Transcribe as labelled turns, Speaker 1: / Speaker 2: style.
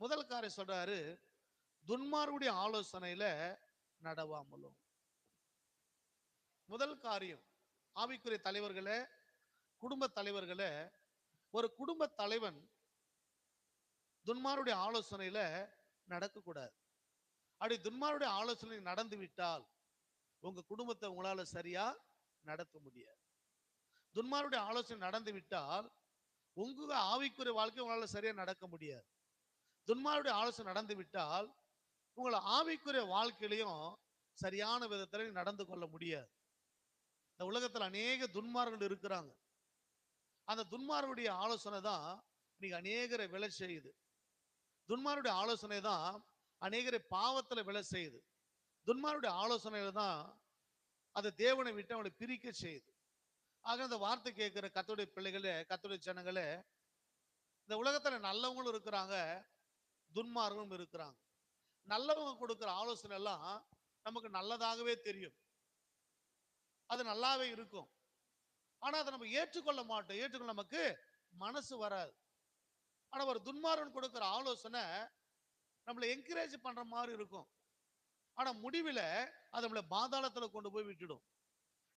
Speaker 1: முதல் காரியம் சொல்றாரு துன்மாருடைய ஆலோசனையில நடவாமலும் முதல் காரியம் ஆவிக்குரிய தலைவர்களே குடும்ப தலைவர்களே ஒரு குடும்ப தலைவன் துன்மாருடைய ஆலோசனையில நடக்கக்கூடாது. அப்படி துன்மாருடைய ஆலோசனை நடந்து விட்டால் உங்க குடும்பத்தை உங்களால சரியா நடத்த முடியாது. துன்மாருடைய ஆலோசனை நடந்து விட்டால் உங்க ஆவிக்குரிய வாழ்க்கை உங்களால சரியா நடக்க முடியாது. துன்மாருடைய ஆலோசனை நடந்து விட்டால் உங்களை ஆவிக்குரிய வாழ்க்கையிலையும் சரியான விதத்துல நடந்து கொள்ள முடியாது. இந்த உலகத்துல அநேக துன்மார்கள் இருக்கிறாங்க. அந்த துன்மாருடைய ஆலோசனை தான் இன்னைக்கு அநேகரை விலை செய்யுது. துன்மாருடைய ஆலோசனை தான் அநேகரை பாவத்துல விலை செய்யுது. துன்மாருடைய ஆலோசனையில தான் அதை தேவனை விட்டு அவளை பிரிக்க செய்யுது. ஆக அந்த வார்த்தை கேட்கிற கத்துடைய பிள்ளைகளே கத்துடைய ஜனங்களே இந்த உலகத்துல நல்லவங்களும் இருக்கிறாங்க. துன்மார்களும் இருக்கிறாங்க. நல்லவங்க கொடுக்குற ஆலோசனை எல்லாம் நமக்கு நல்லதாகவே தெரியும். அது நல்லாவே இருக்கும். ஆனா அதை நம்ம ஏற்றுக்கொள்ள மாட்டோம். ஏற்றுக்கொள்ள நமக்கு மனசு வராது. ஆனா ஒரு துன்மார்கன் கொடுக்குற ஆலோசனை நம்மளை என்கரேஜ் பண்ற மாதிரி இருக்கும். ஆனா முடிவுல அது நம்மளை பாதாளத்தில் கொண்டு போய் விட்டுடும்.